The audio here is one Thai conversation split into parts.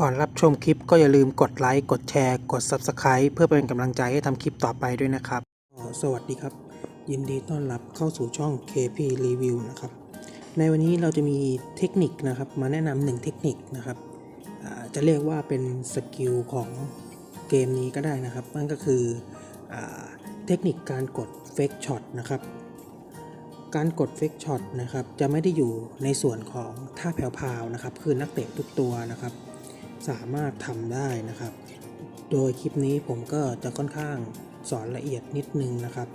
ก่อนรับชมคลิปก็อย่าลืมกดไลค์ กดแชร์ กด Subscribe เพื่อเป็นกำลังใจให้ทำคลิปต่อไปด้วยนะครับ สวัสดีครับ ยินดีต้อนรับเข้าสู่ช่อง KP Review นะครับ ในวันนี้เราจะมีเทคนิคนะครับ มาแนะนำหนึ่งเทคนิคนะครับจะเรียกว่าเป็นสกิลของเกมนี้ก็ได้นะครับ นั่นก็คืออเทคนิคการกด Fake Shot นะครับ การกดเฟกช็อตนะครับจะไม่ได้อยู่ในส่วนของท่าแผ่วๆนะครับ คือนักเตะทุกตัวนะครับ สามารถทำได้นะครับ โดยคลิปนี้ผมก็จะค่อนข้างสอนละเอียดนิดนึงนะครับ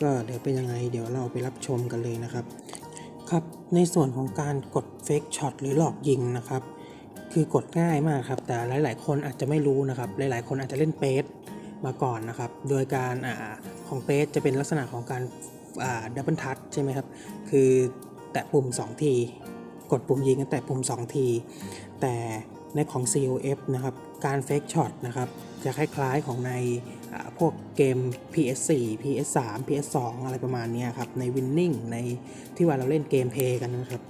ก็เดี๋ยวเป็นยังไงเดี๋ยวเราไปรับชมกันเลยนะครับ ครับในส่วนของการกดเฟกช็อตหรือหลอกยิงนะครับ คือกดง่ายมากครับ แต่หลาย ๆ คนอาจจะไม่รู้นะครับ หลาย ๆ คนอาจจะเล่นเปสมาก่อนนะครับ โดยการอาของเปสจะเป็นลักษณะของการดับเบิลทัชใช่ไหมครับ คือแตะปุ่ม 2 ที กดปุ่มยิงกันแตะปุ่ม 2 ที แต่ ในของ COF นะครับ การเฟกช็อตนะครับ จะคล้ายๆของในพวกเกม PS4 PS3 PS2 อะไรประมาณนี้ครับ ใน Winning ในที่ว่าเราเล่นเกมเพย์กันนะครับ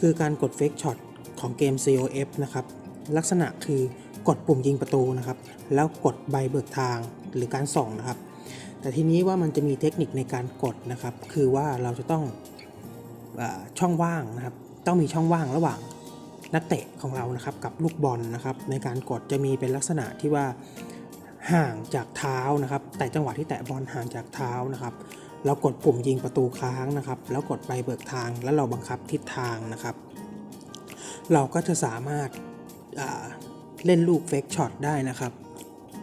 คือการกดเฟกช็อตของเกม COF นะครับ ลักษณะคือกดปุ่มยิงประตูนะครับ แล้วกดใบเบิกทางหรือการส่องนะครับ แต่ทีนี้ว่ามันจะมีเทคนิคในการกดนะครับ คือว่าเราจะต้องอช่องว่างนะครับ ต้องมีช่องว่างระหว่าง นักเตะของเรานะครับกับลูกบอลนะครับในการกดจะมีเป็นลักษณะที่ว่าห่างจากเท้านะครับ แต่จังหวะที่แตะบอลห่างจากเท้านะครับเรากดปุ่มยิงประตูค้างนะครับ แล้วกดใบเบิกทางแล้วเราบังคับทิศทางนะครับ เราก็จะสามารถาเล่นลูกเฟกช็อตได้นะครับ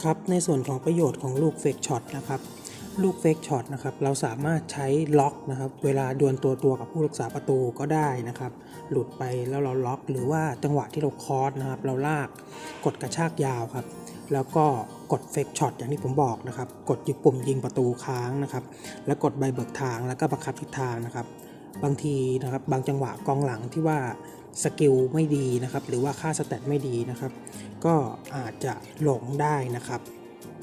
ครับในส่วนของประโยชน์ของลูกเฟกช็อตนะครับ ลูกเฟกช็อตนะครับเราสามารถใช้ล็อกนะครับเวลาดวลตัวตัวกับผู้รักษาประตูก็ได้นะครับหลุดไปแล้วเราล็อก หรือว่าจังหวะที่เราคอร์สนะครับเราลากกดกระชากยาวครับแล้วก็กดเฟกช็อตอย่างที่ผมบอกนะครับกดยิงปุ่มยิงประตูค้างนะครับแล้วกดใบเบิกทางแล้วก็บังคับทิศทางนะครับบางทีนะครับบางจังหวะกองหลังที่ว่าสกิลไม่ดีนะครับหรือว่าค่าสแตทไม่ดีนะครับก็อาจจะหลงได้นะครับ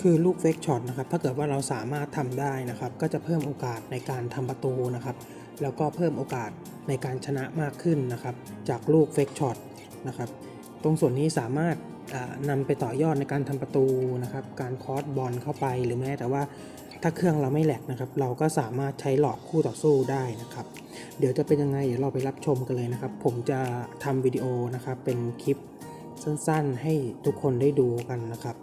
คือลูกเฟกช็อตนะครับถ้าเกิดว่าเราสามารถทำได้นะครับ ก็จะเพิ่มโอกาสในการทำประตูนะครับ แล้วก็เพิ่มโอกาสในการชนะมากขึ้นนะครับ จากลูกเฟกช็อตนะครับ ตรงส่วนนี้สามารถอ่านำไปต่อยอดในการทำประตูนะครับ การคอร์สบอลเข้าไปหรือแม้แต่ว่าถ้าเครื่องเราไม่แหลกนะครับ เราก็สามารถใช้หลอกคู่ต่อสู้ได้นะครับ เดี๋ยวจะเป็นยังไงเดี๋ยวเราไปรับชมกันเลยนะครับ ผมจะทำวิดีโอนะครับเป็นคลิปสั้นๆ ให้ทุกคนได้ดูกันนะครับ